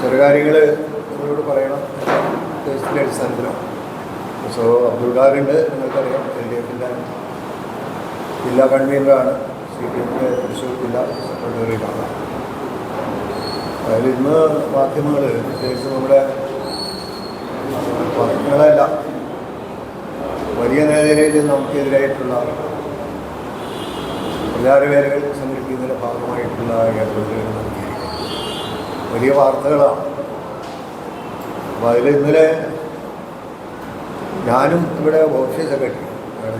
ചെറുകാര്യങ്ങൾ നിങ്ങളോട് പറയണം. ഉദ്ദേശത്തിന്റെ അടിസ്ഥാനത്തിലാണ് സോ അബ്ദുൾ ഖാറുണ്ട് നിങ്ങൾക്കറിയാം. എൽ ഡി എഫിന്റെ ജില്ലാ കൺവീനറാണ്. സി പി എമ്മിന്റെ തൃശ്ശൂർ ജില്ലാ സെക്രട്ടറിയിലാണ് അതിൽ ഇന്ന് മാധ്യമങ്ങൾ പ്രത്യേകിച്ച് നമ്മുടെ പത്രങ്ങളല്ല വലിയ നേതരയിൽ നമുക്കെതിരായിട്ടുള്ള പ്രചാരവേലകൾ സംഘടിപ്പിക്കുന്നതിന്റെ ഭാഗമായിട്ടുള്ള ഏർപ്പെടുത്തലുകൾ നടത്തിയിരിക്കുന്നത് വലിയ വാർത്തകളാണ്. അപ്പോൾ അതിൽ ഇന്നലെ ഞാനും ഇവിടെ ഓഫീസ് സെക്രട്ടറി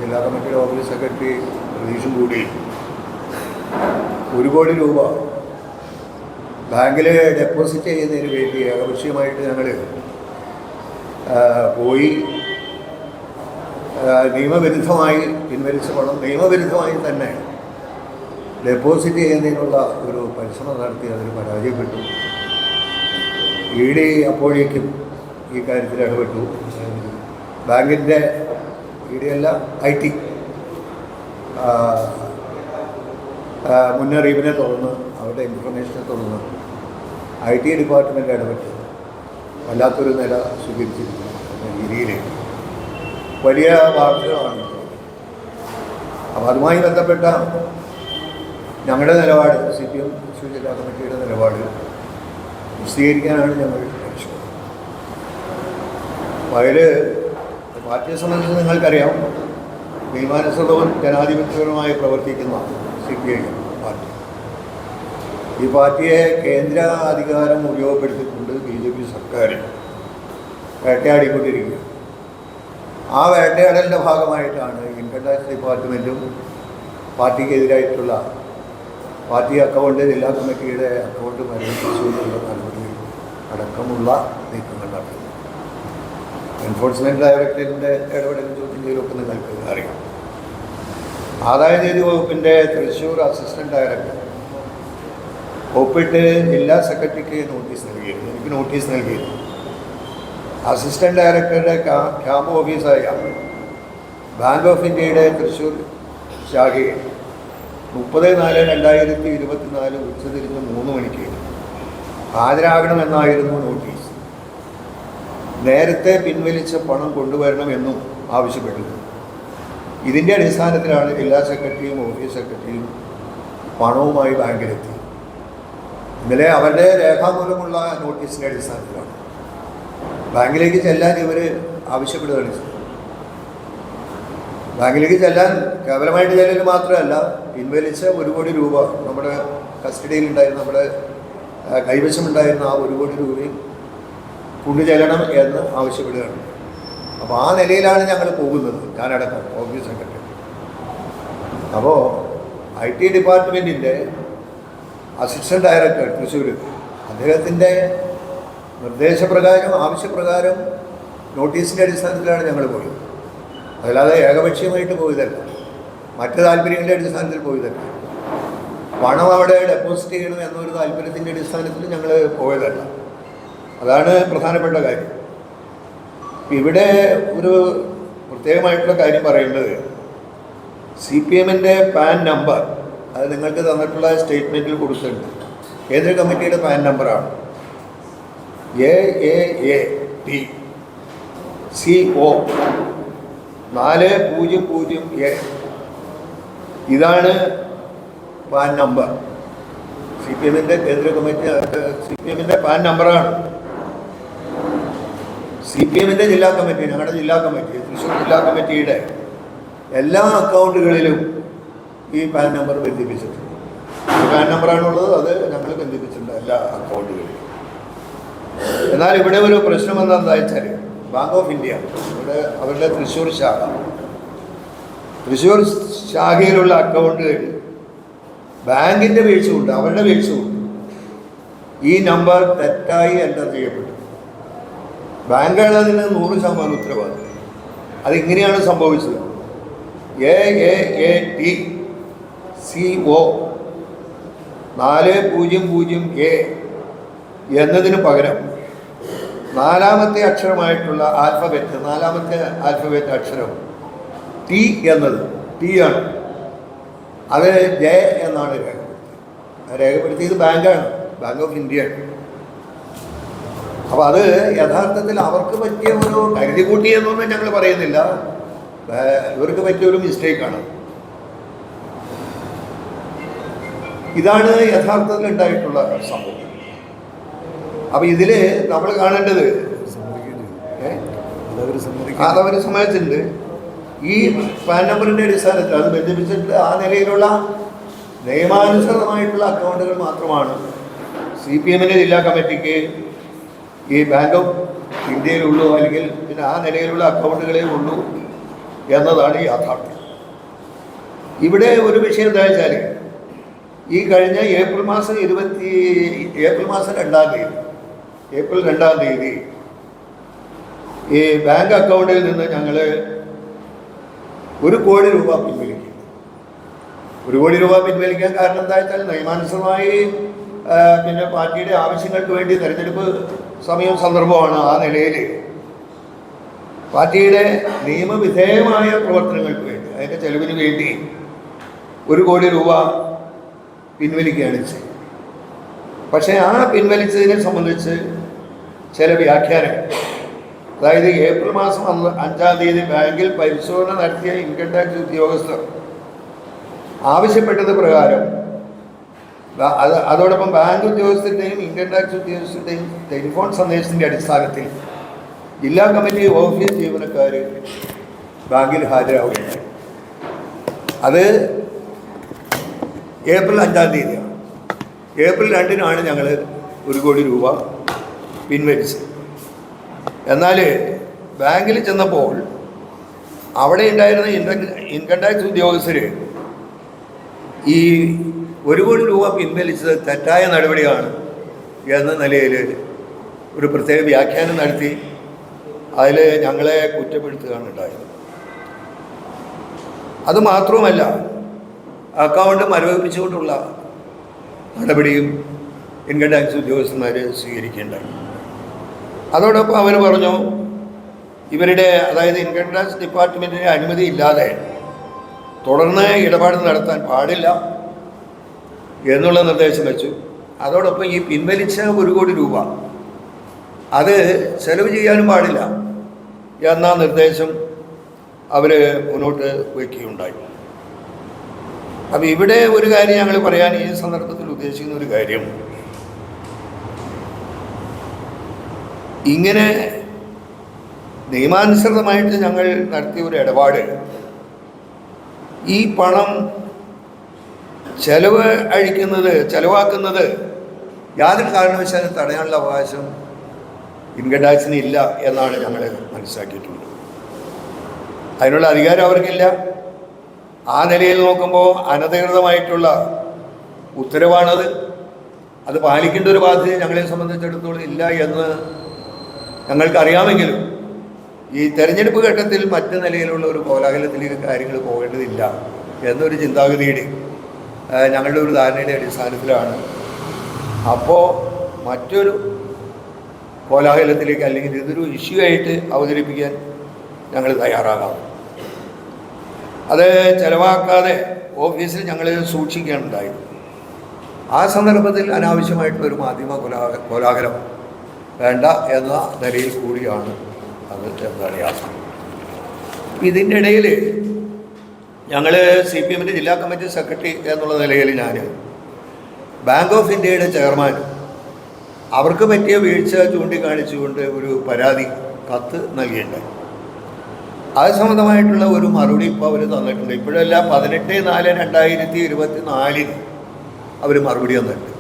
ജില്ലാ കമ്മിറ്റിയുടെ ഓഫീസ് സെക്രട്ടറി പ്രതീക്ഷും കൂടി. ഒരു കോടി രൂപ ബാങ്കിൽ ഡെപ്പോസിറ്റ് ചെയ്യുന്നതിന് വേണ്ടി ഏകപക്ഷീയമായിട്ട് ഞങ്ങൾ പോയി നിയമവിരുദ്ധമായി പിൻവലിച്ച പണം നിയമവിരുദ്ധമായി തന്നെ ഡെപ്പോസിറ്റ് ചെയ്യുന്നതിനുള്ള ഒരു പരിശ്രമം നടത്തി അതിന് പരാജയപ്പെട്ടു. ഇ ഡി അപ്പോഴേക്കും ഈ കാര്യത്തിൽ ഇടപെട്ടു. ബാങ്കിന്റെ ഇ ഡി അല്ല ഐ ടി മുന്നറിയിപ്പിനെ തുടർന്ന് അവരുടെ ഇൻഫർമേഷനെ തുടർന്ന് ഐ ടി ഡിപ്പാർട്ട്മെന്റ് ഇടപെട്ട്. വല്ലാത്തൊരു നില സ്വീകരിച്ചിരിക്കുന്നു രീതിയിൽ വലിയ വാർത്തകളാണ്. അപ്പോൾ അതുമായി ബന്ധപ്പെട്ട ഞങ്ങളുടെ നിലപാട് സി പി എം ജില്ലാ കമ്മിറ്റിയുടെ നിലപാട് വിശദീകരിക്കാനാണ് ഞങ്ങൾ ലക്ഷ്യം അതിൽ പാർട്ടിയെ സംബന്ധിച്ച് നിങ്ങൾക്കറിയാം നിയമാനുസൃതവും ജനാധിപത്യപരമായി പ്രവർത്തിക്കുന്ന സി പി ഐ പാർട്ടി. ഈ പാർട്ടിയെ കേന്ദ്ര അധികാരം ഉപയോഗപ്പെടുത്തിക്കൊണ്ട് ബി ജെ പി സർക്കാർ വേട്ടയാടിക്കൊണ്ടിരിക്കുക ആ വേട്ടയാടലിന്റെ ഭാഗമായിട്ടാണ് ഇൻകം ടാക്സ് ഡിപ്പാർട്ട്മെന്റും പാർട്ടിക്കെതിരായിട്ടുള്ള പാർട്ടി അക്കൗണ്ട് ജില്ലാ കമ്മിറ്റിയുടെ അക്കൗണ്ട് പരിഗണിച്ചുകൊണ്ടുള്ള നടപടി അടക്കമുള്ള നീക്കങ്ങൾ നടത്തുന്നത് എൻഫോഴ്സ്മെന്റ് ഡയറക്ടറേറ്റിന്റെ ഇടപെടലും ചോദ്യം ചെയ്യലൊക്കെ നിങ്ങൾക്ക് അറിയാം. ആദായ നികുതി വകുപ്പിന്റെ തൃശ്ശൂർ അസിസ്റ്റന്റ് ഡയറക്ടർ ഒപ്പിട്ട് ജില്ലാ സെക്രട്ടറിക്ക് നോട്ടീസ് നൽകിയിരുന്നു. എനിക്ക് നോട്ടീസ് നൽകിയിരുന്നു. അസിസ്റ്റന്റ് ഡയറക്ടറുടെ ക്യാ- ക്യാമ്പ് ഓഫീസായ ബാങ്ക് ഓഫ് ഇന്ത്യയുടെ തൃശ്ശൂർ ശാഖയിൽ മുപ്പത് നാല് രണ്ടായിരത്തി ഇരുപത്തിനാല് ഉച്ചതിരിഞ്ഞ് മൂന്ന് മണിക്ക് ഹാജരാകണം എന്നായിരുന്നു നോട്ടീസ്. നേരത്തെ പിൻവലിച്ച പണം കൊണ്ടുവരണമെന്നും ആവശ്യപ്പെട്ടിരുന്നു ഇതിന്റെ അടിസ്ഥാനത്തിലാണ് ജില്ലാ സെക്രട്ടറിയും ഓഫീസ് സെക്രട്ടറിയും പണവുമായി ബാങ്കിലെത്തി. ഇന്നലെ അവരുടെ രേഖാമൂലമുള്ള നോട്ടീസിന്റെ അടിസ്ഥാനത്തിലാണ്. ബാങ്കിലേക്ക് ചെല്ലാൻ ഇവർ ആവശ്യപ്പെടുകയാണ്. ബാങ്കിലേക്ക് ചെല്ലാൻ കേവലമായിട്ട് ചെല്ലൽ മാത്രമല്ല പിൻവലിച്ച ഒരു കോടി രൂപ നമ്മുടെ കസ്റ്റഡിയിൽ ഉണ്ടായിരുന്ന നമ്മുടെ കൈവശം കൈവശമുണ്ടായിരുന്ന ആ ഒരു കോടി രൂപയും കൊണ്ടുചെല്ലണം എന്ന് ആവശ്യപ്പെടുകയാണ്. അപ്പോൾ ആ നിലയിലാണ് ഞങ്ങൾ പോകുന്നത് ഞാനടക്കം ഓഫീസ് സെക്രട്ടറി. അപ്പോൾ ഐ ടി ഡിപ്പാർട്ട്മെന്റിന്റെ അസിസ്റ്റന്റ് ഡയറക്ടർ തൃശ്ശൂർ അദ്ദേഹത്തിന്റെ നിർദ്ദേശപ്രകാരം ആവശ്യപ്രകാരം നോട്ടീസിന്റെ അടിസ്ഥാനത്തിലാണ് ഞങ്ങൾ പോയത്. അതല്ലാതെ ഏകപക്ഷീയമായിട്ട് പോയതല്ല. മറ്റ് താല്പര്യങ്ങളുടെ അടിസ്ഥാനത്തിൽ പോയതല്ല. പണം അവിടെ ഡെപ്പോസിറ്റ് ചെയ്യണം എന്നൊരു താല്പര്യത്തിന്റെ അടിസ്ഥാനത്തിൽ ഞങ്ങൾ പോയതല്ല. അതാണ് പ്രധാനപ്പെട്ട കാര്യം. ഇവിടെ ഒരു പ്രത്യേകമായിട്ടുള്ള കാര്യം പറയേണ്ടത് സി പി എമ്മിന്റെ പാൻ നമ്പർ അത് നിങ്ങൾക്ക് തന്നിട്ടുള്ള സ്റ്റേറ്റ്മെന്റിൽ കൊടുത്തിട്ടുണ്ട്. കേന്ദ്ര കമ്മിറ്റിയുടെ പാൻ നമ്പറാണ്? A A A T C O. നാല് പൂജ്യം പൂജ്യം എ. ഇതാണ് പാൻ നമ്പർ. സി പി എമ്മിന്റെ കേന്ദ്ര കമ്മിറ്റി സി പി എമ്മിന്റെ പാൻ നമ്പറാണ്. സി പി എമ്മിന്റെ ജില്ലാ കമ്മിറ്റി ഞങ്ങളുടെ ജില്ലാ കമ്മിറ്റി തൃശ്ശൂർ ജില്ലാ കമ്മിറ്റിയുടെ എല്ലാ അക്കൗണ്ടുകളിലും ഈ പാൻ നമ്പർ ബന്ധിപ്പിച്ചിട്ടുണ്ട്. പാൻ നമ്പറാണുള്ളത് അത് ഞങ്ങൾ ബന്ധിപ്പിച്ചിട്ടുണ്ട് എല്ലാ അക്കൗണ്ടുകളിലും. എന്നാൽ ഇവിടെ ഒരു പ്രശ്നം എന്താണെന്ന് വെച്ചാൽ ബാങ്ക് ഓഫ് ഇന്ത്യ ഇവിടെ അവരുടെ തൃശ്ശൂർ ശാഖ. തൃശ്ശൂർ ശാഖയിലുള്ള അക്കൗണ്ടുകൾ ബാങ്കിന്റെ വീഴ്ചയുണ്ട് അവരുടെ വീഴ്ചയുണ്ട് ഈ നമ്പർ തെറ്റായി എന്റർ ചെയ്യപ്പെട്ടു. ബാങ്കാണ് അതിന് നൂറ് ശതമാനം ഉത്തരവാദിത്തം. അതിങ്ങനെയാണ് സംഭവിച്ചത്. A A A T C O നാല് പൂജ്യം പൂജ്യം എ എന്നതിന് പകരം നാലാമത്തെ അക്ഷരമായിട്ടുള്ള ആൽഫബറ്റ് നാലാമത്തെ ആൽഫബറ്റ് അക്ഷരം ടി എന്നത് ടി ആണ്. അത് ജെ എന്നാണ് രേഖപ്പെടുത്തിയത്. രേഖപ്പെടുത്തിയത് ബാങ്കാണ്. ബാങ്ക് ഓഫ് ഇന്ത്യ അപ്പോൾ അത് യഥാർത്ഥത്തിൽ അവർക്ക് പറ്റിയ ഒരു കരുതി കൂട്ടി എന്നൊന്നും ഞങ്ങൾ പറയുന്നില്ല. ഇവർക്ക് പറ്റിയ ഒരു മിസ്റ്റേക്കാണ് ഇതാണ് യഥാർത്ഥത്തിൽ ഉണ്ടായിട്ടുള്ള സംഭവം. അപ്പൊ ഇതിൽ നമ്മൾ കാണേണ്ടത്? അതവർ സമ്മതിച്ചിട്ടുണ്ട്. ഈ പാൻ നമ്പറിന്റെ അടിസ്ഥാനത്തിൽ അത് ബന്ധിപ്പിച്ചിട്ട് ആ നിലയിലുള്ള നിയമാനുസൃതമായിട്ടുള്ള അക്കൗണ്ടുകൾ മാത്രമാണ് സി പി എമ്മിന്റെ ജില്ലാ കമ്മിറ്റിക്ക് ഈ ബാങ്ക് ഓഫ് ഇന്ത്യയിലുള്ളൂ അല്ലെങ്കിൽ പിന്നെ ആ നിലയിലുള്ള അക്കൗണ്ടുകളേ ഉള്ളൂ എന്നതാണ് യാഥാർത്ഥ്യം. ഇവിടെ ഒരു വിഷയം എന്താ വെച്ചാൽ ഈ കഴിഞ്ഞ ഏപ്രിൽ മാസം ഇരുപത്തി ഏപ്രിൽ മാസം രണ്ടാം തീയതി ഏപ്രിൽ രണ്ടാം തീയതി ഈ ബാങ്ക് അക്കൗണ്ടിൽ നിന്ന് ഞങ്ങൾ ഒരു കോടി രൂപ പിൻവലിക്കും. ഒരു കോടി രൂപ പിൻവലിക്കാൻ കാരണം എന്താ വെച്ചാൽ നിയമാനുസൃതമായി പിന്നെ പാർട്ടിയുടെ ആവശ്യങ്ങൾക്ക് വേണ്ടി തെരഞ്ഞെടുപ്പ് സമയവും സന്ദർഭമാണ് ആ നിലയിൽ പാർട്ടിയുടെ നിയമവിധേയമായ പ്രവർത്തനങ്ങൾക്ക് വേണ്ടി അതിന്റെ ചെലവിന് വേണ്ടി ഒരു കോടി രൂപ പിൻവലിക്കുകയാണ് ചെയ്തത്. പക്ഷേ ആ പിൻവലിച്ചതിനെ സംബന്ധിച്ച് ചില വ്യാഖ്യാനങ്ങൾ. അതായത് ഏപ്രിൽ മാസം അന്ന് അഞ്ചാം തീയതി ബാങ്കിൽ പരിശോധന നടത്തിയ ഇൻകം ടാക്സ് ഉദ്യോഗസ്ഥർ. ആവശ്യപ്പെട്ടത് പ്രകാരം അത് അതോടൊപ്പം ബാങ്ക് ഉദ്യോഗസ്ഥരുടെയും ഇൻകം ടാക്സ് ഉദ്യോഗസ്ഥരുടെയും ടെലിഫോൺ സന്ദേശത്തിന്റെ അടിസ്ഥാനത്തിൽ ജില്ലാ കമ്മിറ്റി ഓഫീസ് ജീവനക്കാർ ബാങ്കിൽ ഹാജരാവുകയുണ്ടായി അത് ഏപ്രിൽ അഞ്ചാം തീയതിയാണ്. ഏപ്രിൽ രണ്ടിനാണ് ഞങ്ങൾ ഒരു കോടി രൂപ പിൻവലിച്ചത് എന്നാൽ ബാങ്കിൽ ചെന്നപ്പോൾ അവിടെ ഉണ്ടായിരുന്ന ഇൻകം ഇൻകം ടാക്സ് ഉദ്യോഗസ്ഥർ ഈ ഒരു കോടി രൂപ പിൻവലിച്ചത് തെറ്റായ നടപടിയാണ് എന്ന നിലയിൽ ഒരു പ്രത്യേക വ്യാഖ്യാനം നടത്തി അതിൽ ഞങ്ങളെ കുറ്റപ്പെടുത്തുകയാണ് ഉണ്ടായത്. അത് മാത്രവുമല്ല അക്കൗണ്ട് മരവിപ്പിച്ചുകൊണ്ടുള്ള നടപടിയും ഇൻകം ടാക്സ് ഉദ്യോഗസ്ഥന്മാർ സ്വീകരിക്കേണ്ടായി അതോടൊപ്പം അവർ പറഞ്ഞു ഇവരുടെ അതായത് ഇൻകം ടാക്സ് ഡിപ്പാർട്ട്മെന്റിന്റെ അനുമതി ഇല്ലാതെ തുടർന്ന് ഇടപാട് നടത്താൻ പാടില്ല എന്നുള്ള നിർദ്ദേശം വെച്ചു. അതോടൊപ്പം ഈ പിൻവലിച്ച ഒരു കോടി രൂപ അത് ചെലവ് ചെയ്യാനും പാടില്ല എന്ന നിർദ്ദേശം അവർ മുന്നോട്ട് വയ്ക്കുകയുണ്ടായി. അപ്പം ഇവിടെ ഒരു കാര്യം ഞങ്ങൾ പറയാൻ ഈ സന്ദർഭത്തിൽ ഉദ്ദേശിക്കുന്ന ഒരു കാര്യം ഇങ്ങനെ നിയമാനുസൃതമായിട്ട് ഞങ്ങൾ നടത്തിയ ഒരു ഇടപാട്. ഈ പണം ചെലവ് അഴിക്കുന്നത് ചെലവാക്കുന്നത് യാതൊരു കാരണവശാലും തടയാനുള്ള അവകാശം ഇൻകം ടാക്സിന് ഇല്ല എന്നാണ് ഞങ്ങൾ മനസ്സിലാക്കിയിട്ടുള്ളത്. അതിനുള്ള അധികാരം അവർക്കില്ല. ആ നിലയിൽ നോക്കുമ്പോൾ അനധികൃതമായിട്ടുള്ള ഉത്തരവാണത്. അത് പാലിക്കേണ്ട ഒരു ബാധ്യത ഞങ്ങളെ സംബന്ധിച്ചിടത്തോളം ഇല്ല എന്ന് ഞങ്ങൾക്കറിയാമെങ്കിലും ഈ തെരഞ്ഞെടുപ്പ് ഘട്ടത്തിൽ മറ്റ് നിലയിലുള്ള ഒരു കോലാഹലത്തിലേക്ക് കാര്യങ്ങൾ പോകേണ്ടതില്ല എന്നൊരു ചിന്താഗതിയുടെ ഞങ്ങളുടെ ഒരു ധാരണയുടെ അടിസ്ഥാനത്തിലാണ്. അപ്പോൾ മറ്റൊരു കോലാഹലത്തിലേക്ക് അല്ലെങ്കിൽ ഇതൊരു ഇഷ്യൂ ആയിട്ട് അവതരിപ്പിക്കാൻ ഞങ്ങൾ തയ്യാറാകാം. അത് ചിലവാക്കാതെ ഓഫീസിൽ ഞങ്ങൾ സൂക്ഷിക്കുകയാണുണ്ടായത് ആ സന്ദർഭത്തിൽ അനാവശ്യമായിട്ടുള്ള ഒരു മാധ്യമ കോലാഹ കോലാഹലം വേണ്ട എന്ന നിലയിൽ കൂടിയാണ് അത് എന്താണ് യാത്ര ഇതിന്റെ ഇടയിൽ ഞങ്ങൾ സി പി എമ്മിന്റെ ജില്ലാ കമ്മിറ്റി സെക്രട്ടറി എന്നുള്ള നിലയിൽ ഞാൻ ബാങ്ക് ഓഫ് ഇന്ത്യയുടെ ചെയർമാൻ. അവർക്ക് പറ്റിയ വീഴ്ച ചൂണ്ടിക്കാണിച്ചുകൊണ്ട് ഒരു പരാതി കത്ത് നൽകിയിട്ടുണ്ട്. അത് സംബന്ധമായിട്ടുള്ള ഒരു മറുപടി ഇപ്പോൾ അവർ തന്നിട്ടുണ്ട്. ഇപ്പോഴല്ല പതിനെട്ട് നാല് രണ്ടായിരത്തി ഇരുപത്തി നാലിന് അവർ മറുപടി തന്നിട്ടുണ്ട്.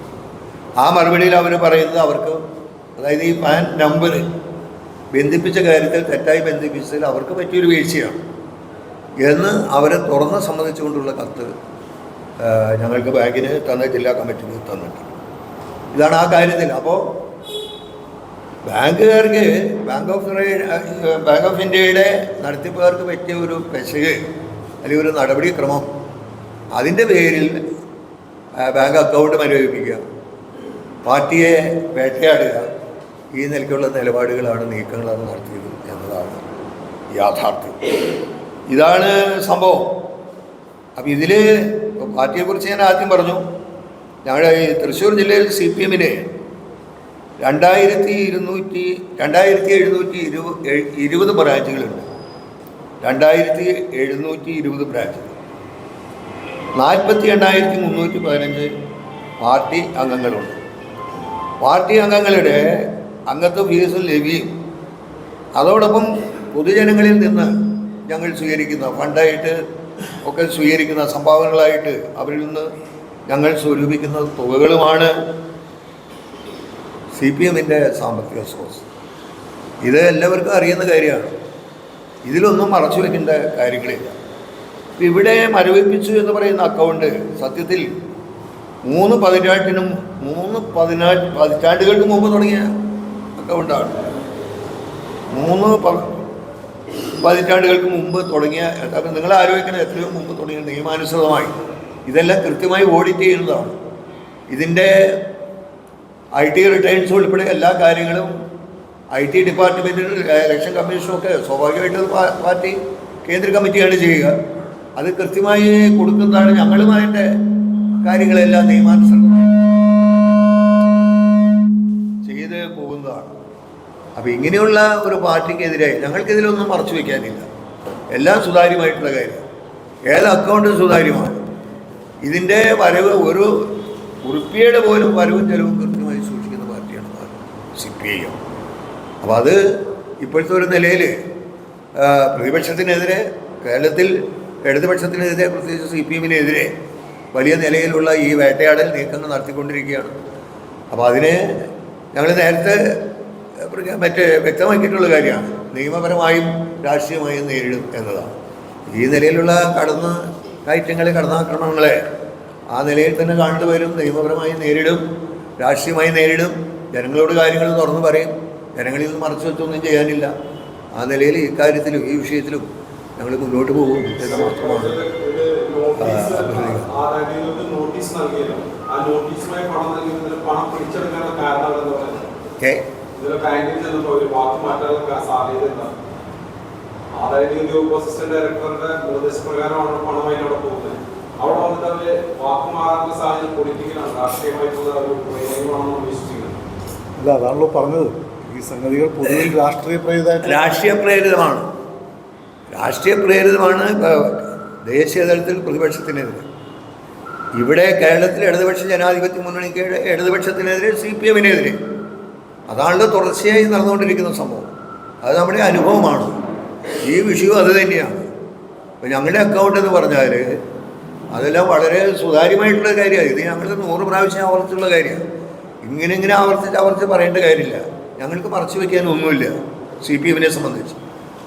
ആ മറുപടിയിൽ അവർ പറയുന്നത് അവർക്ക് അതായത് ഈ പാൻ നമ്പർ ബന്ധിപ്പിച്ച കാര്യത്തിൽ തെറ്റായി ബന്ധിപ്പിച്ചതിൽ അവർക്ക് പറ്റിയൊരു വീഴ്ചയാണ്. എന്ന് അവരെ തുറന്ന് സമ്മതിച്ചുകൊണ്ടുള്ള കത്ത് ഞങ്ങൾക്ക് ബാങ്കിന് തന്ന ജില്ലാ കമ്മിറ്റിക്ക് തന്നിട്ടുണ്ട്. ഇതാണ് ആ കാര്യത്തിൽ. അപ്പോൾ ബാങ്കുകാർക്ക് ബാങ്ക് ഓഫ് ബാങ്ക് ഓഫ് ഇന്ത്യയുടെ നടത്തിപ്പുകാർക്ക് പറ്റിയ ഒരു പെശക് അല്ലെങ്കിൽ ഒരു നടപടിക്രമം അതിന്റെ പേരിൽ ബാങ്ക് അക്കൗണ്ട് മരവിപ്പിക്കുക പാർട്ടിയെ വേട്ടയാടുക ഈ നിലയ്ക്കുള്ള നിലപാടുകളാണ് നീക്കങ്ങളാണ് നടത്തിയത് എന്നതാണ് യാഥാർത്ഥ്യം. ഇതാണ് സംഭവം. അപ്പം ഇതിൽ പാർട്ടിയെക്കുറിച്ച് ഞാൻ ആദ്യം പറഞ്ഞു. ഞങ്ങളുടെ തൃശ്ശൂർ ജില്ലയിൽ സി പി എമ്മിന് രണ്ടായിരത്തി ഇരുന്നൂറ്റി രണ്ടായിരത്തി എഴുന്നൂറ്റി ഇരുപത് ഇരുപത് ബ്രാഞ്ചുകളുണ്ട്. രണ്ടായിരത്തി എഴുന്നൂറ്റി ഇരുപത് ബ്രാഞ്ചുകൾ. നാൽപ്പത്തി എണ്ണായിരത്തി മുന്നൂറ്റി പതിനഞ്ച് പാർട്ടി അംഗങ്ങളുണ്ട്. പാർട്ടി അംഗങ്ങളുടെ അംഗത്വ ഫീസും ലഭ്യം അതോടൊപ്പം പൊതുജനങ്ങളിൽ നിന്ന് ഞങ്ങൾ സ്വീകരിക്കുന്ന ഫണ്ടായിട്ട് ഒക്കെ സ്വീകരിക്കുന്ന സംഭാവനകളായിട്ട് അവരിൽ നിന്ന് ഞങ്ങൾ സ്വരൂപിക്കുന്ന തുകകളുമാണ് സി പി എമ്മിന്റെ സാമ്പത്തിക സോഴ്സ് ഇത് എല്ലാവർക്കും അറിയുന്ന കാര്യമാണ്. ഇതിലൊന്നും മറച്ചു വയ്ക്കേണ്ട കാര്യങ്ങളില്ല. ഇവിടെ മരവിപ്പിച്ചു എന്ന് പറയുന്ന അക്കൗണ്ട് സത്യത്തിൽ മൂന്ന് പതിറ്റാണ്ടിനും മൂന്ന് പതിനാ പതിറ്റാണ്ടുകൾക്ക് മുമ്പ് തുടങ്ങിയ അക്കൗണ്ടാണ് മൂന്ന് പതിറ്റാണ്ടുകൾക്ക് മുമ്പ് തുടങ്ങിയ അപ്പം നിങ്ങൾ ആലോചിക്കണം എത്രയോ മുമ്പ് തുടങ്ങിയ നിയമാനുസൃതമായി. ഇതെല്ലാം കൃത്യമായി ഓഡിറ്റ് ചെയ്യുന്നതാണ്. ഇതിന്റെ ഐ ടി റിട്ടേൺസ് ഉൾപ്പെടെ എല്ലാ കാര്യങ്ങളും ഐ ടി ഡിപ്പാർട്ട്മെന്റിനും ഇലക്ഷൻ കമ്മീഷനും ഒക്കെ സ്വാഭാവികമായിട്ട് പാർട്ടി കേന്ദ്ര കമ്മിറ്റിയാണ് ചെയ്യുക. അത് കൃത്യമായി കൊടുക്കുന്നതാണ് ഞങ്ങളും അതിന്റെ കാര്യങ്ങളെല്ലാം നിയമാനുസൃതമായി ചെയ്ത് പോകുന്നതാണ്. അപ്പോൾ ഇങ്ങനെയുള്ള ഒരു പാർട്ടിക്കെതിരെ ഞങ്ങൾക്കിതിലൊന്നും മറച്ചു വയ്ക്കാനില്ല എല്ലാം സുതാര്യമായിട്ടുള്ള കാര്യം ഏത് അക്കൗണ്ടും സുതാര്യമാണ്. ഇതിന്റെ വരവ് ഒരു ഉറുപ്പിയുടെ പോലും വരവും ചെലവും കൃത്യമായി സൂക്ഷിക്കുന്ന പാർട്ടിയാണ് സി പി ഐ എം അപ്പോൾ അത് ഇപ്പോഴത്തെ ഒരു നിലയിൽ പ്രതിപക്ഷത്തിനെതിരെ കേരളത്തിൽ ഇടതുപക്ഷത്തിനെതിരെ പ്രത്യേകിച്ച് സി പി എമ്മിനെതിരെ വലിയ നിലയിലുള്ള ഈ വേട്ടയാടൽ നീക്കങ്ങൾ നടത്തിക്കൊണ്ടിരിക്കുകയാണ്. അപ്പോൾ അതിന് ഞങ്ങൾ നേരത്തെ മറ്റേ വ്യക്തമാക്കിയിട്ടുള്ള കാര്യമാണ് നിയമപരമായും രാഷ്ട്രീയമായും നേരിടും എന്നതാണ് ഈ നിലയിലുള്ള കടന്ന് കയറ്റങ്ങളെ കടന്നാക്രമണങ്ങളെ ആ നിലയിൽ തന്നെ കണ്ടുവരും നിയമപരമായി നേരിടും രാഷ്ട്രീയമായി നേരിടും ജനങ്ങളോട് കാര്യങ്ങൾ തുറന്നു പറയും ജനങ്ങളിൽ നിന്ന് മറച്ചു വെച്ചൊന്നും ചെയ്യാനില്ല ആ നിലയിൽ ഇക്കാര്യത്തിലും ഈ വിഷയത്തിലും ഞങ്ങൾ മുന്നോട്ട് പോകും എന്ന് മാത്രമാണ് നോട്ടീസ് നൽകിയല്ലോ ആ നോട്ടീസുമായി പണം ഇതിലെ ബാങ്കിൽ ചെന്നപ്പോൾ ഒരു വാക്ക് മാറ്റാനുള്ള സാധ്യത എന്താണ് ആദായ നികുതി വകുപ്പ് അസിസ്റ്റന്റ് ഡയറക്ടറുടെ നിർദ്ദേശപ്രകാരമാണ് പണമായി അവിടെ പോകുന്നത്. അവിടെ വന്നിട്ട് അവർ വാക്ക് മാറാനുള്ള സാഹചര്യം പൊളിറ്റിക്കലാണ് രാഷ്ട്രീയമായിട്ടുള്ള ഒരു അല്ല അതാണല്ലോ പറഞ്ഞത്. ഈ സംഗതികൾ പൊതുവിൽ രാഷ്ട്രീയ പ്രേരിതമായിട്ട് രാഷ്ട്രീയ പ്രേരിതമാണ്. രാഷ്ട്രീയ പ്രേരിതമാണ് ദേശീയ തലത്തിൽ പ്രതിപക്ഷത്തിനെതിരെ. ഇവിടെ കേരളത്തിൽ ഇടതുപക്ഷ ജനാധിപത്യ മുന്നണിക്ക് ഇടതുപക്ഷത്തിനെതിരെ സി പി എമ്മിനെതിരെ. അതാണല്ലോ തുടർച്ചയായി നടന്നുകൊണ്ടിരിക്കുന്ന സംഭവം. അത് നമ്മുടെ അനുഭവമാണ്. ഈ വിഷയം അത് തന്നെയാണ്. ഇപ്പം ഞങ്ങളുടെ അക്കൗണ്ട് എന്ന് പറഞ്ഞാൽ അതെല്ലാം വളരെ സുതാര്യമായിട്ടുള്ള കാര്യമാണ്. ഇത് ഞങ്ങൾ നൂറ് പ്രാവശ്യം ആവർത്തിച്ചുള്ള കാര്യമാണ്. ഇങ്ങനെ ഇങ്ങനെ ആവർത്തിച്ച് ആവർത്തിച്ച് പറയേണ്ട കാര്യമില്ല. ഞങ്ങൾക്ക് മറച്ചു വയ്ക്കാനൊന്നുമില്ല സി പി എമ്മിനെ സംബന്ധിച്ച്.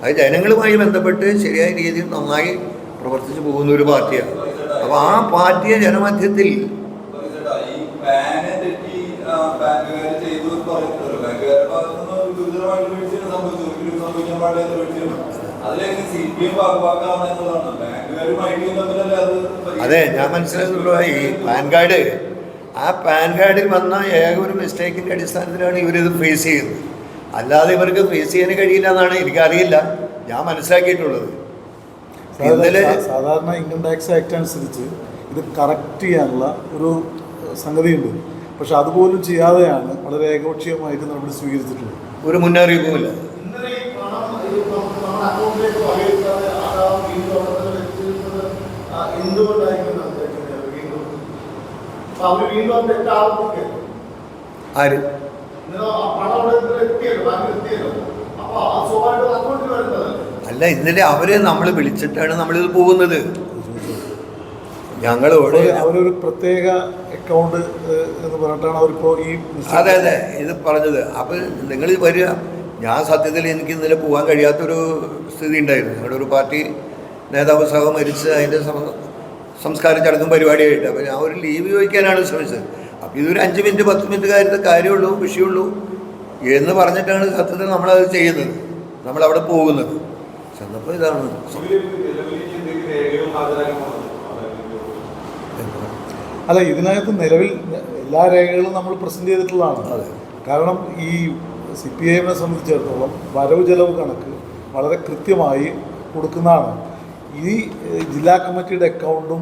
അത് ജനങ്ങളുമായി ബന്ധപ്പെട്ട് ശരിയായ രീതിയിൽ നന്നായി പ്രവർത്തിച്ചു പോകുന്ന ഒരു പാർട്ടിയാണ്. അപ്പോൾ ആ പാർട്ടിയെ ജനമധ്യത്തിൽ പറയുന്നുണ്ടല്ലോ. ബാങ്കുകാരുടെ ഭാഗത്തുനിന്ന് ഒരു ഗുരുതരമായിട്ടുള്ള വീഴ്ചയാണ് സംഭവിച്ചത്. ഒരിക്കലും സംഭവിക്കാൻ പാടില്ലാത്ത വീഴ്ചയാണ്. അതിലേക്ക് സി പി എം വാക്കുവാക്കാവുന്ന എന്നുള്ളതാണ് ബാങ്കുകാരും ഐ ടിയും തമ്മിലല്ലേ അത് അതെ ഞാൻ മനസ്സിലാക്കുന്നുള്ളൂ ഈ പാൻ കാർഡ് ആ പാൻ കാർഡിൽ വന്ന ഏക ഒരു മിസ്റ്റേക്കിന്റെ അടിസ്ഥാനത്തിലാണ് ഇവരിത് ഫേസ് ചെയ്യുന്നത് അല്ലാതെ ഇവർക്ക് ഫേസ് ചെയ്യാൻ കഴിയില്ല എന്നാണ് എനിക്കറിയില്ല ഞാൻ മനസ്സിലാക്കിയിട്ടുള്ളത് സാധാരണ ഇൻകം ടാക്സ് ആക്ട് അനുസരിച്ച് ഇത് കറക്റ്റ് ചെയ്യാനുള്ള ഒരു സംഗതിയുണ്ട് പക്ഷെ അതുപോലും ചെയ്യാതെയാണ് വളരെ ഏകപക്ഷീയമായിട്ട് നടപടി സ്വീകരിച്ചിട്ടുള്ളത്. ഒരു മുന്നറിയിപ്പുമില്ല. ആര്? അല്ല ഇന്നലെ അവരെ നമ്മൾ വിളിച്ചിട്ടാണ് നമ്മളിത് പോകുന്നത്. ഞങ്ങളോട് അവർ അവരൊരു പ്രത്യേക അക്കൗണ്ട് എന്ന് പറഞ്ഞിട്ടാണ് അവരിപ്പോൾ ഈ അതെ അതെ. ഇത് പറഞ്ഞത്. അപ്പോൾ നിങ്ങൾ വരിക. ഞാൻ സത്യത്തിൽ എനിക്ക് ഇന്നലെ പോകാൻ കഴിയാത്തൊരു സ്ഥിതി ഉണ്ടായിരുന്നു. ഞങ്ങളുടെ ഒരു പാർട്ടി നേതാവ് സഹ മരിച്ച് അതിന്റെ സംസ്കാരം സംസ്കാര ചടങ്ങും പരിപാടിയായിട്ട്. അപ്പോൾ ഞാൻ ഒരു ലീവ് ചോദിക്കാനാണ് ശ്രമിച്ചത്. അപ്പോൾ ഇതൊരു അഞ്ച് മിനിറ്റ് പത്ത് മിനിറ്റ് കാര്യത്തെ കാര്യമുള്ളൂ വിഷയമുള്ളൂ എന്ന് പറഞ്ഞിട്ടാണ് സത്യത്തിൽ നമ്മളത് ചെയ്യുന്നത്. നമ്മളവിടെ പോകുന്നത്. ചെന്നപ്പോൾ ഇതാണ് അല്ല ഇതിനകത്ത് നിലവിൽ എല്ലാ രേഖകളും നമ്മൾ പ്രസന്റ് ചെയ്തിട്ടുള്ളതാണ്. അതെ. കാരണം ഈ സി പി ഐ എമ്മിനെ സംബന്ധിച്ചിടത്തോളം വരവ് ചെലവ് കണക്ക് വളരെ കൃത്യമായി കൊടുക്കുന്നതാണ്. ഈ ജില്ലാ കമ്മിറ്റിയുടെ അക്കൗണ്ടും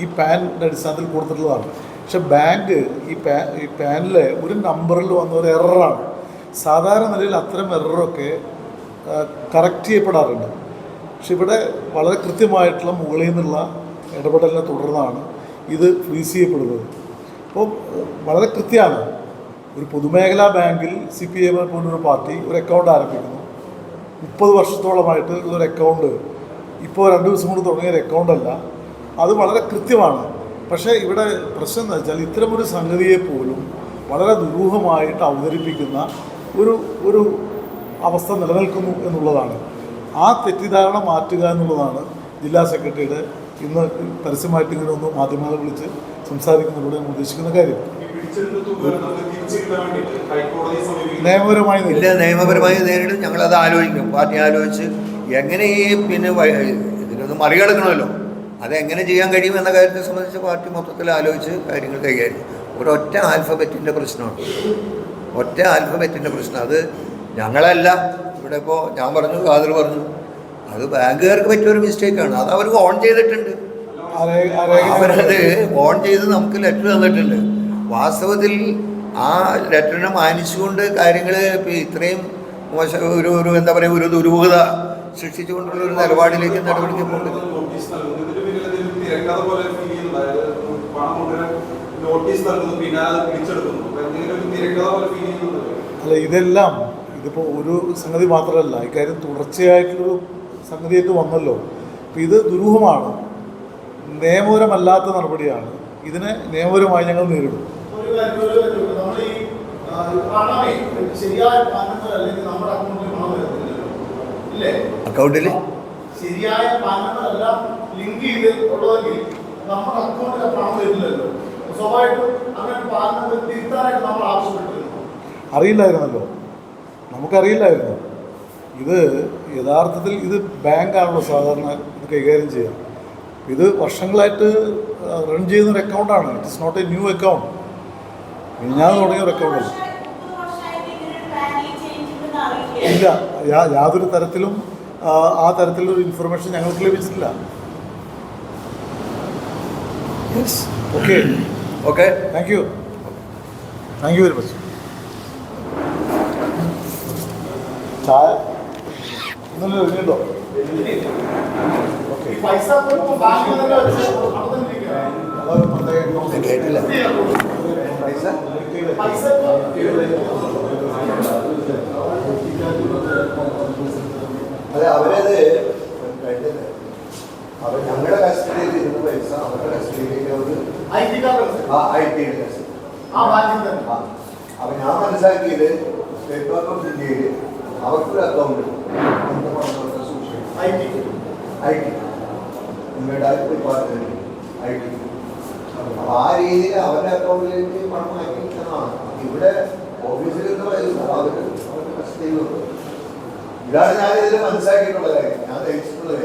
ഈ പാനിന്റെ അടിസ്ഥാനത്തിൽ കൊടുത്തിട്ടുള്ളതാണ്. പക്ഷെ ബാങ്ക് ഈ പാ ഈ പാനിലെ ഒരു നമ്പറിൽ വന്ന ഒരു എററാണ് സാധാരണ നിലയിൽ അത്തരം എററൊക്കെ കറക്റ്റ് ചെയ്യപ്പെടാറുണ്ട്. പക്ഷെ ഇവിടെ വളരെ കൃത്യമായിട്ടുള്ള മുകളിൽ നിന്നുള്ള ഇടപെടലിനെ തുടർന്നാണ് ഇത് ഫ്രീസ് ചെയ്യപ്പെടുന്നത്. അപ്പോൾ വളരെ കൃത്യമാണ്. ഒരു പൊതുമേഖലാ ബാങ്കിൽ സി പി എം പോലൊരു പാർട്ടി ഒരു അക്കൗണ്ട് ആരംഭിക്കുന്നു. മുപ്പത് വർഷത്തോളമായിട്ട് ഉള്ളൊരു അക്കൗണ്ട് ഇപ്പോൾ രണ്ട് ദിവസം കൊണ്ട് തുടങ്ങിയ ഒരു അക്കൗണ്ട് അല്ല. അത് വളരെ കൃത്യമാണ്. പക്ഷേ ഇവിടെ പ്രശ്നം എന്താ വെച്ചാൽ ഇത്തരമൊരു സംഗതിയെ പോലും വളരെ ദുരൂഹമായിട്ട് അവതരിപ്പിക്കുന്ന ഒരു ഒരു അവസ്ഥ നിലനിൽക്കുന്നു എന്നുള്ളതാണ്. ആ തെറ്റിദ്ധാരണ മാറ്റുക എന്നുള്ളതാണ് ജില്ലാ സെക്രട്ടറിയുടെ ഇന്ന് പരസ്യമായിട്ട് ഇങ്ങനെ ഒന്ന് മാധ്യമങ്ങളെ വിളിച്ച് സംസാരിക്കുന്നതിലൂടെ ഞാൻ ഉദ്ദേശിക്കുന്ന കാര്യം. നിയമപരമായി ഇല്ല നിയമപരമായി നേരിടും ഞങ്ങളത് ആലോചിക്കും. പാർട്ടി ആലോചിച്ച് എങ്ങനെ ഈ പിന്നെ ഇതിനൊന്ന് മറികടക്കണമല്ലോ. അതെങ്ങനെ ചെയ്യാൻ കഴിയും എന്ന കാര്യത്തെ സംബന്ധിച്ച് പാർട്ടി മൊത്തത്തിൽ ആലോചിച്ച് കാര്യങ്ങൾ കൈകാര്യം. ഒരൊറ്റ ആൽഫബറ്റിന്റെ പ്രശ്നമാണ് ഒറ്റ ആൽഫബറ്റിന്റെ പ്രശ്നം. അത് ഞങ്ങളല്ല. ഇവിടെ ഇപ്പോൾ ഞാൻ പറഞ്ഞു ഖാദർ പറഞ്ഞു. അത് ബാങ്കുകാർക്ക് പറ്റിയൊരു മിസ്റ്റേക്കാണ് അത് അവർ ഓൺ ചെയ്തിട്ടുണ്ട്. അവരത് ഓൺ ചെയ്ത് നമുക്ക് ലെറ്റർ തന്നിട്ടുണ്ട്. വാസ്തവത്തിൽ ആ ലെറ്ററിനെ മാനിച്ചുകൊണ്ട് കാര്യങ്ങൾ ഇത്രയും മോശം ഒരു ഒരു എന്താ പറയുക ഒരു ദുരൂഹത സൃഷ്ടിച്ചുകൊണ്ടുള്ള ഒരു നിലപാടിലേക്ക് നടപടിക്ക് പോകുന്നത് അല്ല ഇതെല്ലാം ഇതിപ്പോൾ ഒരു സംഗതി മാത്രമല്ല. ഇക്കാര്യം തുടർച്ചയായിട്ടുള്ളൊരു സംഗതിയായിട്ട് വന്നല്ലോ. അപ്പം ഇത് ദുരൂഹമാണ്. നിയമപരമല്ലാത്ത നടപടിയാണ്. ഇതിനെ നിയമപരമായി ഞങ്ങൾ നേരിടും. ഒരു കാര്യം നമ്മൾ ഈ പണമേ ശരിയായ പാനങ്ങൾ അല്ലെങ്കിൽ അക്കൗണ്ടിൽ ശരിയായ പാനങ്ങളെല്ലാം ലിങ്ക് ചെയ്ത് ഉള്ളതെങ്കിൽ നമ്മുടെ അക്കൗണ്ടിൽ പണം വരില്ലല്ലോ സ്വാഭാവികമായിട്ടും അങ്ങനെ പാനങ്ങൾ തിരുത്താനായിട്ട് നമ്മൾ ആവശ്യപ്പെട്ടിരുന്നു. അറിയില്ലായിരുന്നല്ലോ. നമുക്കറിയില്ലായിരുന്നു. ഇത് യഥാർത്ഥത്തിൽ ഇത് ബാങ്കാണല്ലോ സാധാരണ ഇത് കൈകാര്യം ചെയ്യുക. ഇത് വർഷങ്ങളായിട്ട് റൺ ചെയ്യുന്ന ഒരു അക്കൗണ്ടാണ് it is not a new account ഞാൻ തുടങ്ങിയ ഒരു അക്കൗണ്ടല്ല ഇല്ല യാ- യാതൊരു തരത്തിലും ആ, തരത്തിലുള്ള തരത്തിലൊരു ഇൻഫർമേഷൻ ഞങ്ങൾക്ക് ലഭിച്ചിട്ടില്ല. Yes okay okay thank you thank you very much ചായ ഇന്നലെ ഒരുങ്ങിട്ടോ. കേട്ടില്ല പൈസ പൈസ അതെ അവരത് കഴിഞ്ഞത് അവർ ഞങ്ങളുടെ കസ്റ്റഡിയിൽ ഇരുന്ന പൈസ അവരുടെ കസ്റ്റഡിയിലേക്ക് അവർ ടി ആ ഐ ആ. അപ്പൊ ഞാൻ മനസ്സിലാക്കിയത് സ്റ്റേറ്റ് ബാങ്ക് ഓഫ് ഇന്ത്യയിൽ അവർക്കൊരു അക്കൗണ്ട് സൂക്ഷിക്കും ഐ ടി ഐ ടി നിങ്ങളുടെ ഡിപ്പാർട്ട്മെന്റ് ഐ ടി അപ്പൊ ആ രീതിയിൽ അവരുടെ അക്കൗണ്ടിലേക്ക് പണം മാറ്റി ഇവിടെ ഓഫീസിൽ നിന്ന് പൈസ അവർ അവരുടെ കസ്റ്റഡിയിൽ വെക്കും ഇതാണ് ഞാൻ ഇതിൽ മനസ്സിലാക്കിയിട്ടുള്ള ഞാൻ ധരിച്ചിട്ടുള്ള